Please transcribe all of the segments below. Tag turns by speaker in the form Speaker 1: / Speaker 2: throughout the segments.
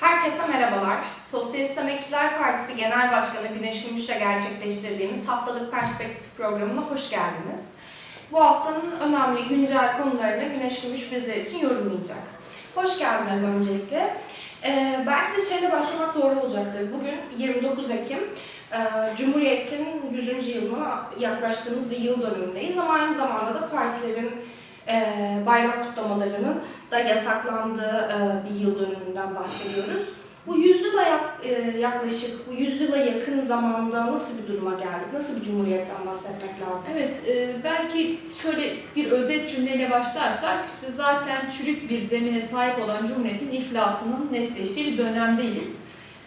Speaker 1: Herkese merhabalar. Sosyalist Emekçiler Partisi Genel Başkanı Güneş Gümüş'le gerçekleştirdiğimiz haftalık perspektif programına hoş geldiniz. Bu haftanın önemli güncel konularını Güneş Gümüş bizler için yorumlayacak. Hoş geldiniz öncelikle. Ee, belki de şeyle başlamak doğru olacaktır. Bugün 29 Ekim, e, Cumhuriyet'in 100. yılına yaklaştığımız bir yıl dönümündeyiz ama aynı zamanda da partilerin e, bayram kutlamalarının da yasaklandığı e, bir yıl dönümünden bahsediyoruz. Bu yüzyıla yak- e, yaklaşık, bu yüzyıla yakın zamanda nasıl bir duruma geldik? Nasıl bir cumhuriyetten bahsetmek lazım?
Speaker 2: Evet, e, belki şöyle bir özet cümleyle başlarsak, işte zaten çürük bir zemine sahip olan Cumhuriyet'in iflasının netleştiği bir dönemdeyiz.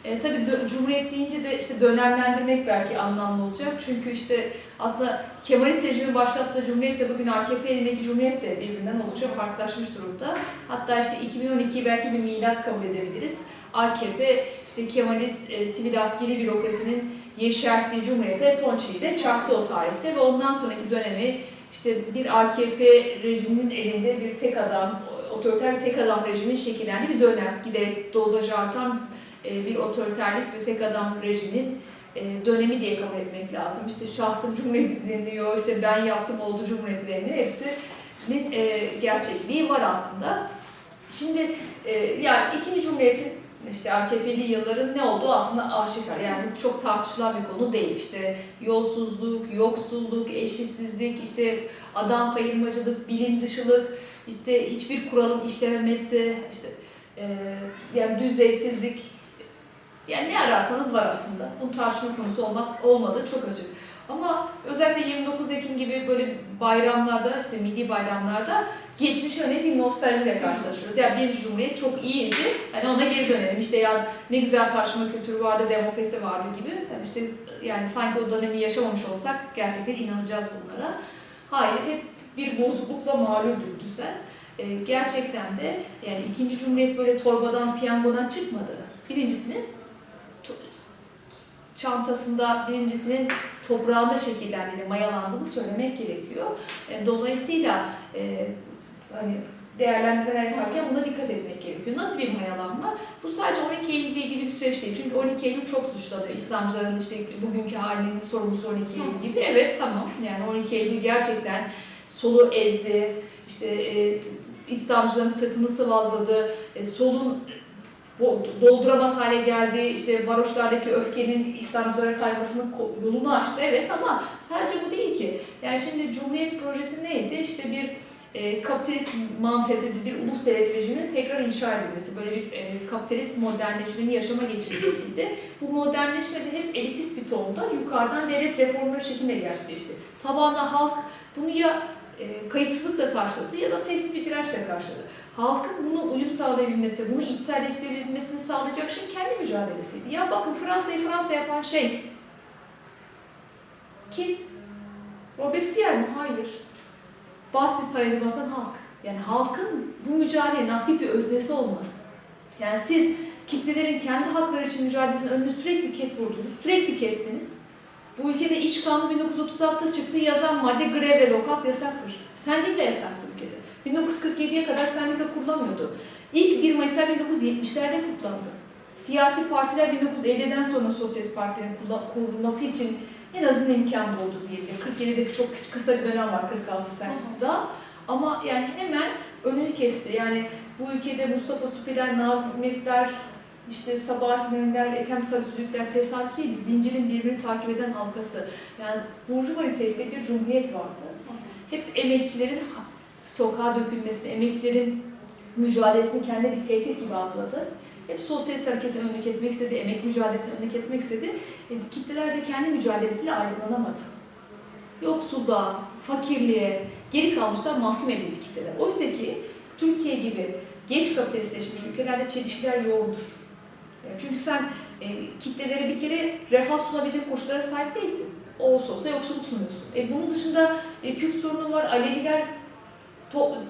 Speaker 2: E, tabii Cumhuriyet deyince de işte dönemlendirmek belki anlamlı olacak. Çünkü işte aslında Kemalist rejimi başlattığı Cumhuriyet de bugün AKP elindeki Cumhuriyet de birbirinden oldukça farklılaşmış durumda. Hatta işte 2012'yi belki bir milat kabul edebiliriz. AKP işte Kemalist e, sivil askeri bürokrasinin yeşerttiği Cumhuriyet'e son çiği de çaktı o tarihte ve ondan sonraki dönemi işte bir AKP rejiminin elinde bir tek adam, otoriter bir tek adam rejimin şekillendiği bir dönem. Giderek dozajı artan bir otoriterlik ve tek adam rejimin e, dönemi diye kabul etmek lazım. İşte şahsım cumhuriyeti deniliyor, işte ben yaptım oldu cumhuriyeti deniliyor. Hepsinin e, gerçekliği var aslında. Şimdi e, yani ikinci cumhuriyetin işte AKP'li yılların ne olduğu aslında aşikar. Yani bu çok tartışılan bir konu değil. İşte yolsuzluk, yoksulluk, eşitsizlik, işte adam kayırmacılık, bilim dışılık, işte hiçbir kuralın işlememesi, işte e, yani düzeysizlik, yani ne ararsanız var aslında. Bunun tartışma konusu olmak, olmadığı çok açık. Ama özellikle 29 Ekim gibi böyle bayramlarda, işte milli bayramlarda geçmiş öyle bir nostaljiyle karşılaşıyoruz. Yani birinci cumhuriyet çok iyiydi. Hani ona geri dönelim. İşte ya ne güzel tartışma kültürü vardı, demokrasi vardı gibi. Yani işte yani sanki o dönemi yaşamamış olsak gerçekten inanacağız bunlara. Hayır, hep bir bozuklukla mağlup bir düzen. Ee, gerçekten de yani ikinci cumhuriyet böyle torbadan, piyangodan çıkmadı. Birincisinin çantasında birincisinin toprağında şekillendiğini, mayalandığını söylemek gerekiyor. E, Dolayısıyla e, hani değerlendirmeler yaparken buna dikkat etmek gerekiyor. Nasıl bir mayalanma? Bu sadece 12 Eylül ile ilgili bir süreç değil. Çünkü 12 Eylül çok suçlanıyor. İslamcıların işte bugünkü halinin sorumlusu 12 Eylül gibi. Evet tamam. Yani 12 Eylül gerçekten solu ezdi. İşte e, İslamcıların sırtını sıvazladı. E, solun dolduramaz hale geldi. İşte varoşlardaki öfkenin İslamcılara kaymasının yolunu açtı. Evet ama sadece bu değil ki. Yani şimdi Cumhuriyet projesi neydi? İşte bir e, kapitalist mantalitede bir ulus devlet rejiminin tekrar inşa edilmesi, böyle bir e, kapitalist modernleşmenin yaşama geçirilmesiydi. Bu modernleşme de hep elitist bir tonda yukarıdan devlet reformları şeklinde gerçekleşti. Tabanda halk bunu ya e, kayıtsızlıkla karşıladı ya da sessiz bir dirençle karşıladı. Halkın buna uyum sağlayabilmesi, bunu içselleştirebilmesini sağlayacak şey kendi mücadelesiydi. Ya bakın Fransa'yı Fransa yapan şey kim? Robespierre mi? Hayır. Basti Sarayı'nı basan halk. Yani halkın bu mücadelenin aktif bir öznesi olması. Yani siz kitlelerin kendi hakları için mücadelesinin önünü sürekli ket vurdunuz, sürekli kestiniz. Bu ülkede iş kanunu 1936'da çıktı, yazan madde grev ve lokat yasaktır. Sendika yasaktı ülkede. 1947'ye kadar sendika kurulamıyordu. İlk 1 Mayıs'lar 1970'lerde kutlandı. Siyasi partiler 1950'den sonra sosyalist partilerin kurulması için en azından imkan doğdu diyebilirim. 47'deki çok kısa bir dönem var 46 senede. Ama yani hemen önünü kesti. Yani bu ülkede Mustafa Süpiler, Nazım Hikmetler, işte Sabahattin Önder, Ethem Sarısülükler tesadüf değil, bir zincirin birbirini takip eden halkası. Yani Burjuva nitelikte bir cumhuriyet vardı. Hep emekçilerin sokağa dökülmesini, emekçilerin mücadelesini kendi bir tehdit gibi algıladı. Hep sosyalist hareketin önünü kesmek istedi, emek mücadelesinin önünü kesmek istedi. E, kitleler de kendi mücadelesiyle aydınlanamadı. Yoksulluğa, fakirliğe, geri kalmışlar mahkum edildi kitleler. Oysa ki Türkiye gibi geç kapitalistleşmiş ülkelerde çelişkiler yoğundur. Çünkü sen e, kitlelere bir kere refah sunabilecek koşullara sahip değilsin. O olsa olsa yoksulluk sunuyorsun. E, bunun dışında e, Kürt sorunu var, Aleviler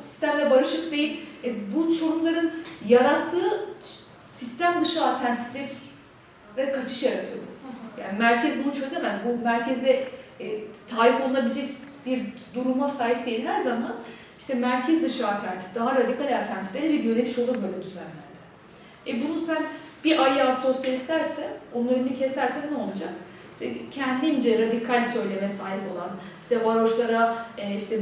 Speaker 2: sistemle barışık değil. E, bu sorunların yarattığı sistem dışı alternatiflere kaçış yaratıyor. Yani merkez bunu çözemez. Bu merkezde e, tarif olunabilecek bir duruma sahip değil. Her zaman işte merkez dışı alternatif, daha radikal alternatiflere bir yöneliş olur böyle düzenlerde. E bunu sen bir ayağı sosyalistlerse, onun önünü keserse ne olacak? İşte kendince radikal söyleme sahip olan, işte varoşlara e, işte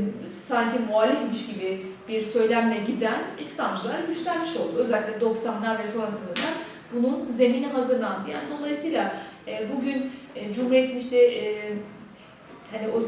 Speaker 2: sanki muhalifmiş gibi bir söylemle giden İslamcılar güçlenmiş oldu. Özellikle 90'lar ve sonrasında da bunun zemini hazırlandı. Yani dolayısıyla e, bugün e, Cumhuriyet'in işte e, hani o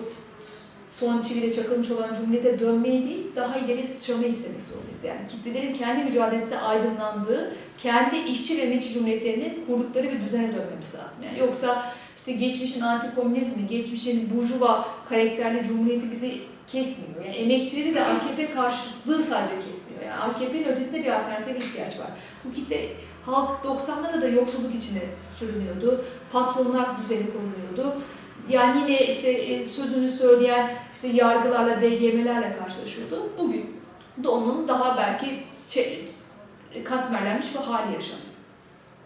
Speaker 2: son çivide çakılmış olan Cumhuriyet'e dönmeyi değil, daha ileriye sıçramayı istemek zorundayız. Yani kitlelerin kendi mücadelesinde aydınlandığı, kendi işçi ve emekçi cumhuriyetlerini kurdukları bir düzene dönmemiz lazım. Yani yoksa işte geçmişin antikomünizmi, geçmişin burjuva karakterli cumhuriyeti bizi kesmiyor. Yani emekçileri de AKP karşıtlığı sadece kesmiyor. Yani AKP'nin ötesinde bir alternatife ihtiyaç var. Bu kitle halk 90'larda da yoksulluk içine sürünüyordu. Patronlar düzeni kuruluyordu. Yani yine işte e, sözünü söyleyen işte yargılarla, DGM'lerle karşılaşıyordu. Bugün de onun daha belki çe- katmerlenmiş bir hali yaşanıyor.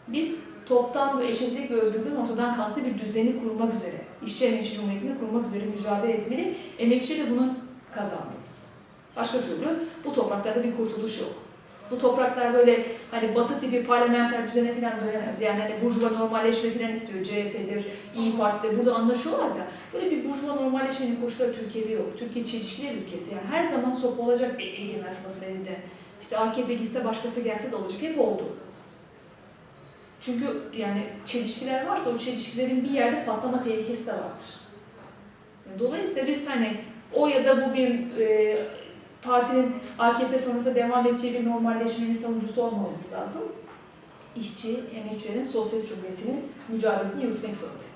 Speaker 2: Biz toptan bu eşitsizlik ve özgürlüğün ortadan kalktığı bir düzeni kurmak üzere, işçi emekçi cumhuriyetini kurmak üzere mücadele etmeli. Emekçi de bunu kazanmalıyız. Başka türlü bu topraklarda bir kurtuluş yok. Bu topraklar böyle hani batı tipi parlamenter düzene falan dönemez. Yani hani burjuva normalleşme falan istiyor. CHP'dir, İyi Parti'dir. Burada anlaşıyorlar da böyle bir burjuva normalleşmenin koşulları Türkiye'de yok. Türkiye çelişkiler ülkesi. Yani her zaman sopa olacak bir egemen sınıfın elinde. İşte AKP gitse başkası gelse de olacak. Hep oldu. Çünkü yani çelişkiler varsa o çelişkilerin bir yerde patlama tehlikesi de vardır. Dolayısıyla biz hani o ya da bu bir e, partinin AKP sonrası devam edeceği bir normalleşmenin savunucusu olmamamız lazım. İşçi, emekçilerin sosyalist cumhuriyetinin mücadelesini yürütmek zorundayız.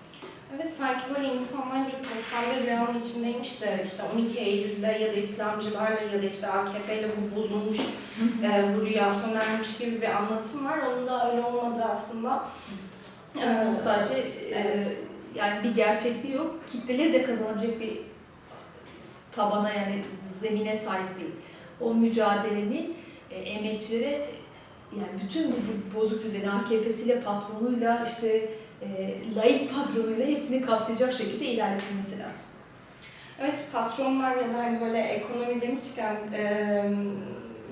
Speaker 1: Evet sanki böyle insanlar bir bir rüyanın içindeymiş de işte 12 Eylül'de ya da İslamcılarla ya da işte AKP ile bu bozulmuş e, bu rüya sona ermiş gibi bir anlatım var. Onun da öyle olmadığı aslında. Ee,
Speaker 2: nostalji e,
Speaker 1: evet.
Speaker 2: yani bir gerçekliği yok. Kitleleri de kazanabilecek bir tabana yani zemine sahip değil. O mücadelenin e, emekçilere yani bütün bu, bozuk düzeni AKP'siyle patronuyla işte e, laik patronuyla hepsini kapsayacak şekilde ilerletilmesi lazım.
Speaker 1: Evet patronlar ya da hani böyle ekonomi demişken e,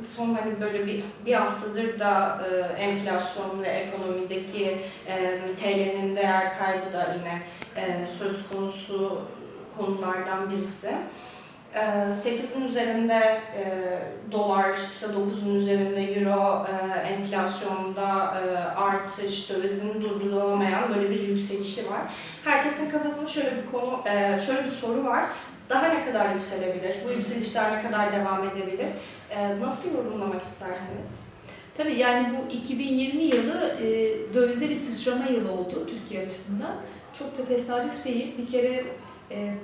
Speaker 1: son hani böyle bir, bir haftadır da e, enflasyon ve ekonomideki e, TL'nin değer kaybı da yine e, söz konusu konulardan birisi. E, 8'in üzerinde e, dolar, işte 9'un üzerinde euro, e, enflasyonda e, artış, dövizin durdurulamayan böyle bir yükselişi var. Herkesin kafasında şöyle bir konu, şöyle bir soru var. Daha ne kadar yükselebilir? Bu yükselişler ne kadar devam edebilir? Nasıl yorumlamak istersiniz?
Speaker 2: Tabii yani bu 2020 yılı e, dövizde bir sıçrama yılı oldu Türkiye açısından. Çok da tesadüf değil. Bir kere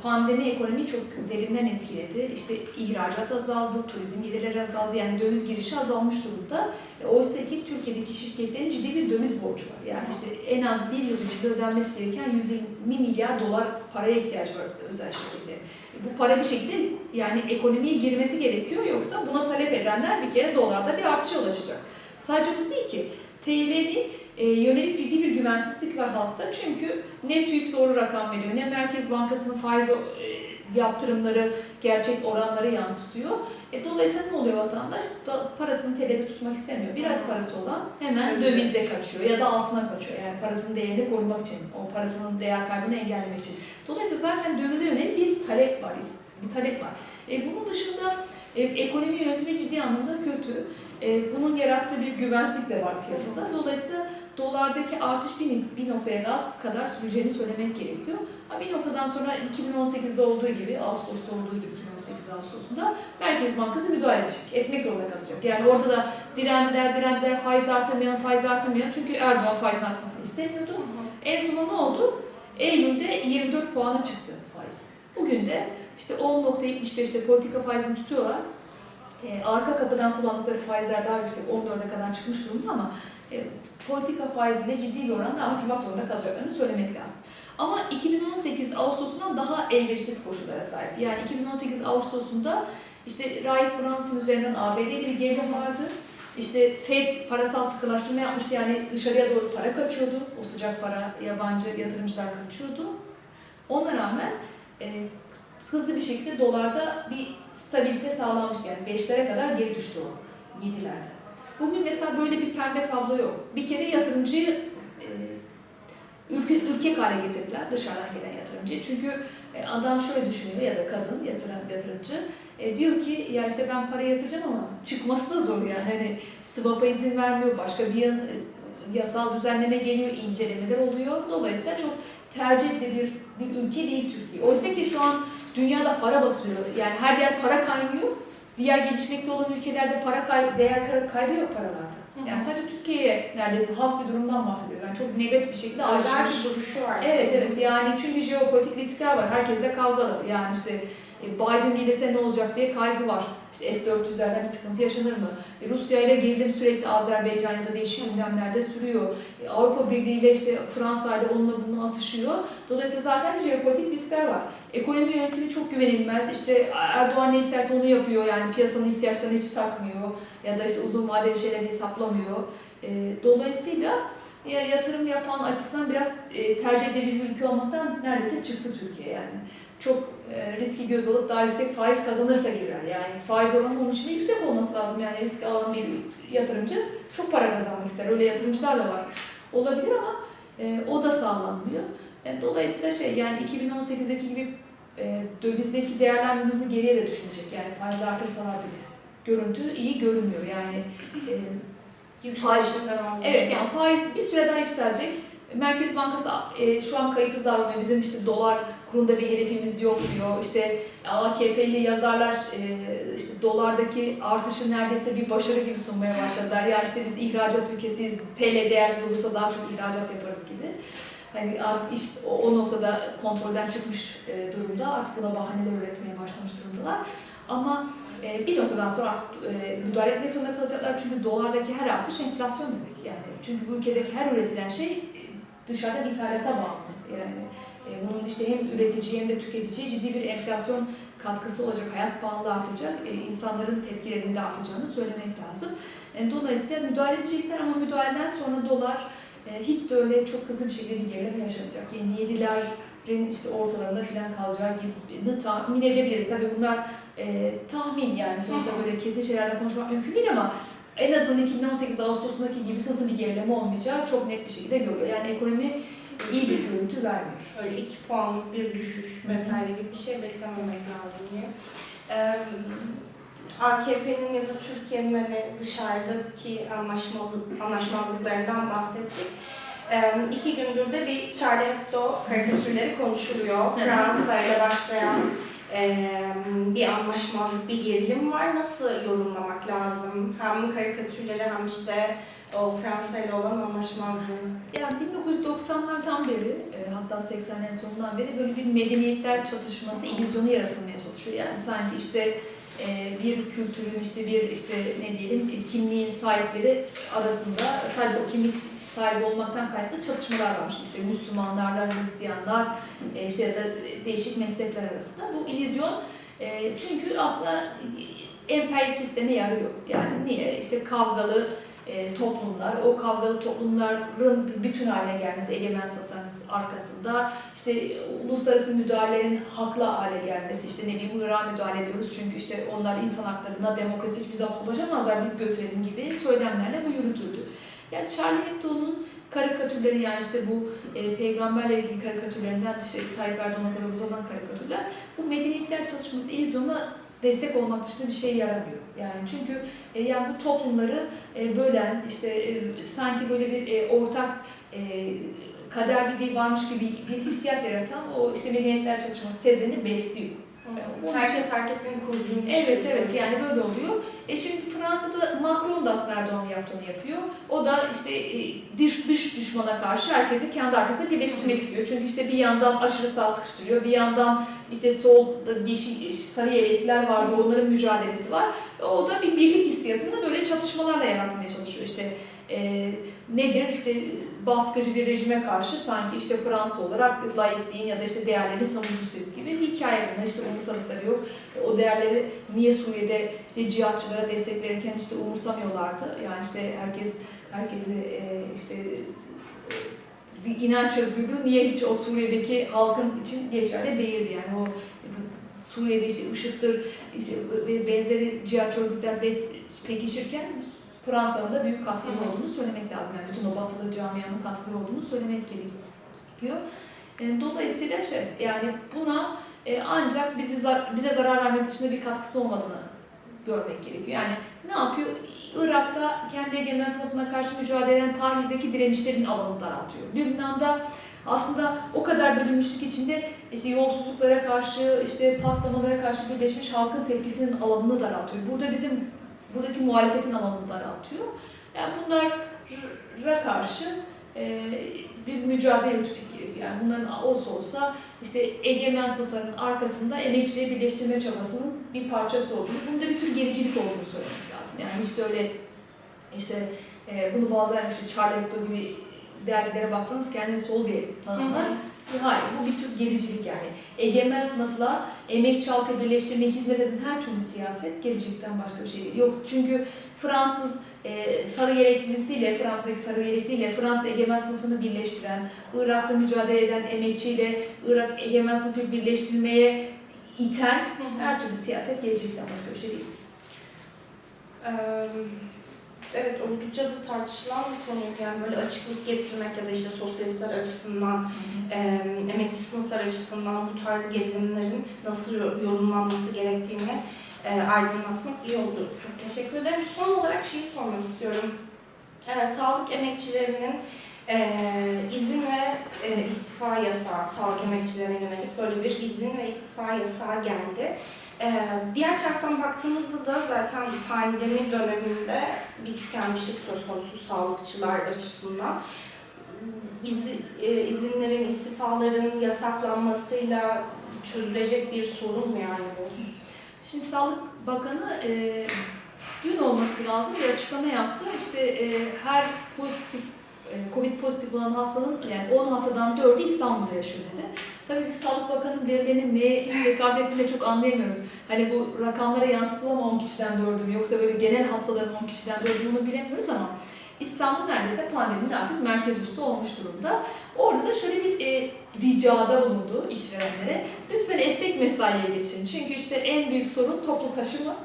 Speaker 2: pandemi ekonomiyi çok derinden etkiledi. İşte ihracat azaldı, turizm gelirleri azaldı. Yani döviz girişi azalmış durumda. E, oysa ki Türkiye'deki şirketlerin ciddi bir döviz borcu var. Yani işte en az bir yıl içinde ödenmesi gereken 120 milyar dolar paraya ihtiyacı var özel şirketlerin. E, bu para bir şekilde yani ekonomiye girmesi gerekiyor. Yoksa buna talep edenler bir kere dolarda bir artışa yol açacak. Sadece bu değil ki. TL'nin e, yönelik ciddi bir güvensizlik var halkta. Çünkü ne TÜİK doğru rakam veriyor, ne Merkez Bankası'nın faiz e, yaptırımları gerçek oranları yansıtıyor. E, dolayısıyla ne oluyor vatandaş? Da, parasını TL'de tutmak istemiyor. Biraz parası olan hemen dövize kaçıyor ya da altına kaçıyor. Yani parasının değerini korumak için, o parasının değer kaybını engellemek için. Dolayısıyla zaten dövize yönelik bir talep var, bir talep var. E, bunun dışında e, ekonomi yönetimi ciddi anlamda kötü. E, bunun yarattığı bir güvensizlik de var piyasada. Dolayısıyla dolardaki artış bir, bir noktaya daha kadar süreceğini söylemek gerekiyor. Ha, bir noktadan sonra 2018'de olduğu gibi, Ağustos'ta olduğu gibi 2018 Ağustos'unda Merkez Bankası müdahale edecek, etmek zorunda kalacak. Yani orada da direndiler, direndiler, faiz artırmayalım, faiz artırmayalım. Çünkü Erdoğan faizin artmasını istemiyordu. En sonunda ne oldu? Eylül'de 24 puana çıktı faiz. Bugün de işte 10.75'te politika faizini tutuyorlar. E, arka kapıdan kullandıkları faizler daha yüksek, 14'e kadar çıkmış durumda ama e, politika faiziyle ciddi bir oranda artırmak zorunda kalacaklarını söylemek lazım. Ama 2018 Ağustos'undan daha elverişsiz koşullara sahip. Yani 2018 Ağustos'unda işte Rahip Brunson üzerinden ABD'de bir gerilim vardı. İşte Fed parasal sıkılaştırma yapmıştı yani dışarıya doğru para kaçıyordu. O sıcak para yabancı yatırımcılar kaçıyordu. Ona rağmen e, hızlı bir şekilde dolarda bir stabilite sağlanmıştı. Yani 5'lere kadar geri düştü o 7'lerde. Bugün mesela böyle bir pembe tablo yok. Bir kere yatırımcıyı e, ülke, ülke hale getirdiler dışarıdan gelen yatırımcıyı. Çünkü e, adam şöyle düşünüyor ya da kadın yatıran yatırımcı e, diyor ki ya işte ben para yatıracağım ama çıkması da zor yani hani swap'a izin vermiyor başka bir yan, e, yasal düzenleme geliyor incelemeler oluyor dolayısıyla çok tercih edilir bir ülke değil Türkiye. Oysa ki şu an dünyada para basıyor yani her yer para kaynıyor. Diğer gelişmekte olan ülkelerde para kay değer kay- kaybı yok paralarda. Yani sadece Türkiye'ye neredeyse has bir durumdan bahsediyoruz. Yani çok negatif bir şekilde ayrışmış.
Speaker 1: bir duruşu var.
Speaker 2: Evet evet yani çünkü jeopolitik riskler var. Herkes de kavgalı. Yani işte Biden gelirse ne olacak diye kaygı var. İşte S-400'lerden bir sıkıntı yaşanır mı? E, Rusya ile gerilim sürekli Azerbaycan ya da değişik gündemlerde sürüyor. E, Avrupa Birliği ile işte Fransa ile onunla bununla atışıyor. Dolayısıyla zaten bir jeopolitik riskler var. Ekonomi yönetimi çok güvenilmez. İşte Erdoğan ne isterse onu yapıyor. Yani piyasanın ihtiyaçlarını hiç takmıyor. Ya da işte uzun vadeli şeyleri hesaplamıyor. E, Dolayısıyla ya yatırım yapan açısından biraz e, tercih edilebilir bir ülke olmaktan neredeyse çıktı Türkiye yani. Çok e, riski göz alıp daha yüksek faiz kazanırsa girer. Yani faiz oranı onun için de yüksek olması lazım. Yani risk alan bir yatırımcı çok para kazanmak ister. Öyle yatırımcılar da var. Olabilir ama e, o da sağlanmıyor. E, dolayısıyla şey yani 2018'deki gibi e, dövizdeki değerlenme hızı geriye de düşünecek. Yani faiz artırsalar bile. Görüntü iyi görünmüyor. Yani e,
Speaker 1: ediyor.
Speaker 2: Evet yani faiz bir süre daha yükselecek. Merkez Bankası e, şu an kayıtsız davranıyor. Bizim işte dolar kurunda bir hedefimiz yok diyor. İşte AKP'li yazarlar e, işte dolardaki artışı neredeyse bir başarı gibi sunmaya başladılar. Ya işte biz ihracat ülkesiyiz, TL değersiz olursa daha çok ihracat yaparız gibi. Hani artık iş o, o noktada kontrolden çıkmış e, durumda. Artık buna bahaneler üretmeye başlamış durumdalar. Ama e, bir noktadan sonra artık müdahale etmek zorunda kalacaklar çünkü dolardaki her artış enflasyon demek yani. Çünkü bu ülkedeki her üretilen şey dışarıdan ithalata bağımlı. Yani bunun işte hem üreticiye hem de tüketiciye ciddi bir enflasyon katkısı olacak, hayat pahalılığı artacak, e, insanların tepkilerinin de artacağını söylemek lazım. E, dolayısıyla müdahale edecekler ama müdahaleden sonra dolar e, hiç de öyle çok hızlı bir şekilde bir gerileme yaşanacak. Yani yedilerin işte ortalarında filan kalacağı gibi tahmin edebiliriz. Tabii bunlar e, tahmin yani sonuçta böyle kesin şeylerden konuşmak mümkün değil ama en azından 2018 Ağustos'undaki gibi hızlı bir gerileme olmayacağı çok net bir şekilde görüyor. Yani ekonomi iyi bir görüntü vermiyor.
Speaker 1: Öyle iki puanlık bir düşüş vesaire gibi bir şey beklememek lazım diye. Ee, AKP'nin ya da Türkiye'nin hani dışarıdaki anlaşmazlıklarından bahsettik. Ee, iki gündür de bir Charlie Hebdo karikatürleri konuşuluyor. Fransa ile başlayan e, bir anlaşmazlık, bir gerilim var. Nasıl yorumlamak lazım? Hem karikatürleri hem işte o Fransa ile olan anlaşmazlığı.
Speaker 2: Yani 1990'lardan beri e, hatta 80'lerin sonundan beri böyle bir medeniyetler çatışması illüzyonu yaratılmaya çalışıyor. Yani sanki işte e, bir kültürün işte bir işte ne diyelim e, kimliğin sahipleri arasında sadece o kimlik sahibi olmaktan kaynaklı çatışmalar varmış. İşte Müslümanlarla Hristiyanlar e, işte ya da değişik meslekler arasında. Bu illüzyon e, çünkü aslında emperyal sisteme yarıyor. Yani niye? İşte kavgalı e, toplumlar, o kavgalı toplumların bütün haline gelmesi, egemen sınıfların arkasında, işte uluslararası müdahalelerin haklı hale gelmesi, işte ne bileyim Irak'a müdahale ediyoruz çünkü işte onlar insan haklarına, demokrasi hiçbir zaman ulaşamazlar, biz götürelim gibi söylemlerle bu yürütüldü. Yani Charlie Hebdo'nun karikatürleri yani işte bu e, peygamberle ilgili karikatürlerinden işte Tayyip Erdoğan'a kadar uzanan karikatürler bu medeniyetler çalışması illüzyonuna destek olmak dışında bir şey yaramıyor. Yani çünkü e, yani bu toplumları e, bölen, işte e, sanki böyle bir e, ortak e, kader birliği varmış gibi bir hissiyat yaratan o işte medeniyetler çalışması tezlerini besliyor. Onun
Speaker 1: Herkes herkesin kurduğunu
Speaker 2: Evet evet yani böyle oluyor. E şimdi Fransa'da Macron da aslında Erdoğan'ın yaptığını yapıyor. O da işte e, dış, dış düşmana karşı herkesi kendi arkasında birleştirmek istiyor. Çünkü işte bir yandan aşırı sağ sıkıştırıyor, bir yandan işte sol yeşil, sarı yelekler vardı onların mücadelesi var. O da bir birlik hissiyatını böyle çatışmalarla yaratmaya çalışıyor. İşte e, nedir işte baskıcı bir rejime karşı sanki işte Fransa olarak laikliğin ya da işte değerlerin savunucusuyuz gibi bir hikaye bunlar. İşte umursadıkları yok. O değerleri niye Suriye'de işte cihatçılara destek verirken işte umursamıyorlardı. Yani işte herkes herkesi e, işte e, inanç özgürlüğü niye hiç o Suriye'deki halkın için geçerli değildi yani o Suriye'de işte IŞİD'dir, işte benzeri cihatçı örgütler pekişirken Fransa'nın da büyük katkıları
Speaker 1: Hı hı.
Speaker 2: olduğunu söylemek lazım. Yani bütün o batılı camianın katkıları olduğunu söylemek gerekiyor. E, Dolayısıyla şey, yani buna e, ancak bizi zar- bize zarar vermek dışında bir katkısı olmadığını görmek gerekiyor. Yani ne yapıyor? Irak'ta kendi egemen sınıfına karşı mücadele eden Tahrir'deki direnişlerin alanını daraltıyor. Lübnan'da aslında o kadar bölünmüşlük içinde işte yolsuzluklara karşı, işte patlamalara karşı birleşmiş halkın tepkisinin alanını daraltıyor. Burada bizim buradaki muhalefetin alanını daraltıyor. Yani bunlara karşı e, bir mücadele yürütmek gerekiyor. Yani bunların olsa olsa işte egemen sınıfların arkasında emekçileri birleştirme çabasının bir parçası olduğunu, bunda bir tür gericilik olduğunu söylemek lazım. Yani işte öyle işte e, bunu bazen işte Charlie Hebdo gibi dergilere baksanız kendini sol diye tanımlar. Hayır, bu bir tür gericilik yani. Egemen sınıfla emekçi halkı birleştirmeye hizmet eden her türlü siyaset gericilikten başka bir şey değil. Yok çünkü Fransız e, sarı yeleklisiyle, Fransa'daki sarı yelekliyle Fransız egemen sınıfını birleştiren, Irak'ta mücadele eden emekçiyle Irak egemen sınıfı birleştirmeye iten her türlü siyaset gericilikten başka bir şey değil.
Speaker 1: Eee, Evet, oldukça da tartışılan bir konu. Yani böyle açıklık getirmek ya da işte sosyalistler açısından, eee, emekçi sınıflar açısından bu tarz gerilimlerin nasıl yorumlanması gerektiğini eee, aydınlatmak iyi oldu. Çok teşekkür ederim. Son olarak şeyi sormak istiyorum. Eee, sağlık emekçilerinin eee, izin ve eee, istifa yasağı, sağlık emekçilerine yönelik böyle bir izin ve istifa yasağı geldi. Ee, diğer taraftan baktığımızda da zaten pandemi döneminde bir tükenmişlik söz konusu sağlıkçılar açısından. E, izinlerin, istifaların yasaklanmasıyla çözülecek bir sorun mu yani bu?
Speaker 2: Şimdi Sağlık Bakanı e, dün olması lazım bir açıklama yaptı. İşte e, her pozitif, Covid pozitif olan hastanın yani 10 hastadan 4'ü İstanbul'da yaşıyor dedi. Tabii biz Sağlık Bakanı'nın verilerinin neye tekabül ettiğini çok anlayamıyoruz. Hani bu rakamlara yansıtılan 10 kişiden 4'ü mü yoksa böyle genel hastaların 10 kişiden 4'ü mü bunu bilemiyoruz ama İstanbul neredeyse pandeminin artık merkez üssü olmuş durumda. Orada da şöyle bir e, ricada bulundu işverenlere. Lütfen esnek mesaiye geçin. Çünkü işte en büyük sorun toplu taşıma.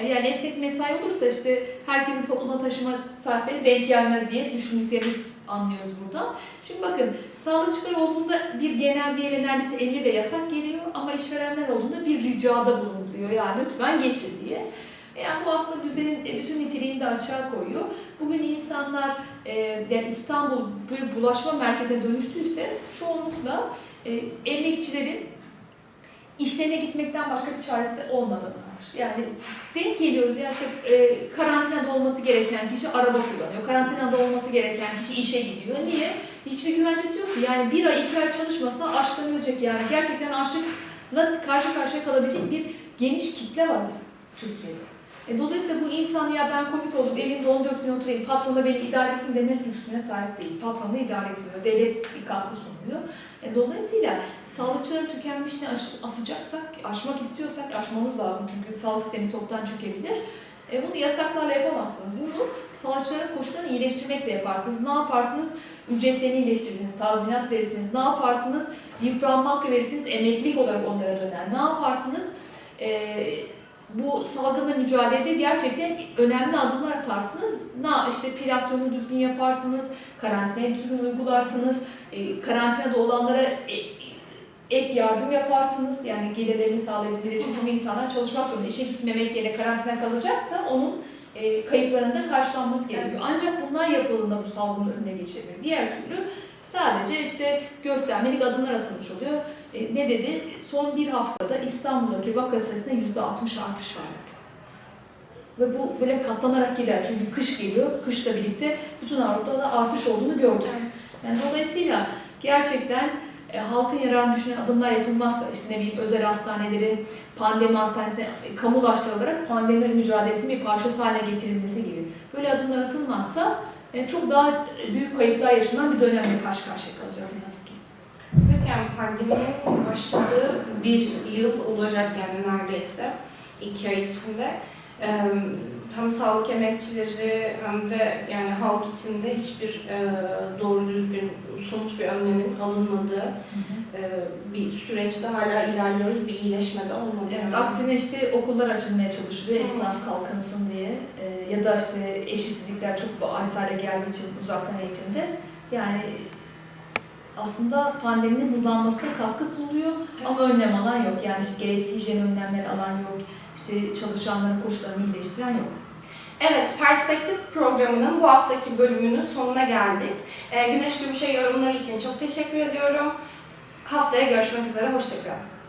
Speaker 2: E, Yani esnek mesai olursa işte herkesin topluma taşıma saatleri denk gelmez diye düşündüklerini anlıyoruz buradan. Şimdi bakın sağlıkçılar olduğunda bir genel diye neredeyse emirle yasak geliyor ama işverenler olduğunda bir ricada bulunuluyor. Yani lütfen geçin diye. Yani bu aslında düzenin e, bütün niteliğini de açığa koyuyor. Bugün insanlar e, yani İstanbul bir bulaşma merkezine dönüştüyse çoğunlukla e, emekçilerin işlerine gitmekten başka bir çaresi olmadığındandır. Yani denk geliyoruz ya işte e, karantinada olması gereken kişi araba kullanıyor. Karantinada olması gereken kişi işe gidiyor. Niye? Hiçbir güvencesi yok ki. Yani bir ay iki ay çalışmasa açlıktan ölecek yani. Gerçekten açlıkla karşı karşıya kalabilecek bir geniş kitle var Türkiye'de. E, dolayısıyla bu insan ya ben Covid oldum evimde 14 gün oturayım patron da beni idare etsin deme lüksüne sahip değil. Patron da idare etmiyor. Devlet bir katkı sunuyor. E, dolayısıyla sağlıkçıların tükenmişliğini aş- asacaksak, aşmak istiyorsak aşmamız lazım. Çünkü sağlık sistemi toptan çökebilir. E, bunu yasaklarla yapamazsınız. Bunu sağlıkçıların koşullarını iyileştirmekle yaparsınız. Ne yaparsınız? Ücretlerini iyileştirirsiniz, tazminat verirsiniz. Ne yaparsınız? Yıpranma hakkı verirsiniz, emeklilik olarak onlara döner. Ne yaparsınız? E, bu salgınla mücadelede gerçekten önemli adımlar atarsınız. Na işte pilasyonu düzgün yaparsınız, karantinayı düzgün uygularsınız, e, karantinada olanlara e, ek yardım yaparsınız. Yani gelirlerini sağlayabilmeleri için. Çünkü insanlar çalışmak zorunda. İşe gitmemek yerine karantina kalacaksa onun e, kayıplarının da karşılanması gerekiyor. Ancak bunlar yapıldığında bu salgının önüne geçebilir. Diğer türlü sadece işte göstermelik adımlar atılmış oluyor. E, ne dedi? Son bir haftada İstanbul'daki vaka sayısında yüzde 60 artış var dedi. Ve bu böyle katlanarak gider. Çünkü kış geliyor. Kışla birlikte bütün Avrupa'da artış olduğunu gördük. Yani dolayısıyla gerçekten e, halkın yararını düşünen adımlar yapılmazsa işte ne bileyim özel hastanelerin, pandemi hastanesi, e, kamulaştırılarak pandemi mücadelesinin bir parçası haline getirilmesi gibi böyle adımlar atılmazsa e, çok daha büyük kayıplar yaşanan bir dönemle karşı karşıya kalacağız ne yazık ki.
Speaker 1: Evet yani pandeminin başladığı bir yıl olacak yani neredeyse iki ay içinde. Ee, hem sağlık emekçileri hem de yani halk içinde hiçbir e, doğru düzgün somut bir önlemin alınmadığı e, bir süreçte hala ilerliyoruz. Bir iyileşme de olmadı.
Speaker 2: Evet,
Speaker 1: yani.
Speaker 2: aksine işte okullar açılmaya çalışılıyor esnaf kalkınsın diye Ee, ya da işte eşitsizlikler çok bariz hale geldiği için uzaktan eğitimde yani aslında pandeminin hızlanmasına katkı sunuluyor ama önlem alan yok. Yani işte gerekli hijyen önlemleri alan yok. İşte çalışanların koşullarını iyileştiren yok.
Speaker 1: Evet, Perspektif programının bu haftaki bölümünün sonuna geldik. E, Güneş Gümüş'e yorumları için çok teşekkür ediyorum. Haftaya görüşmek üzere, hoşçakalın.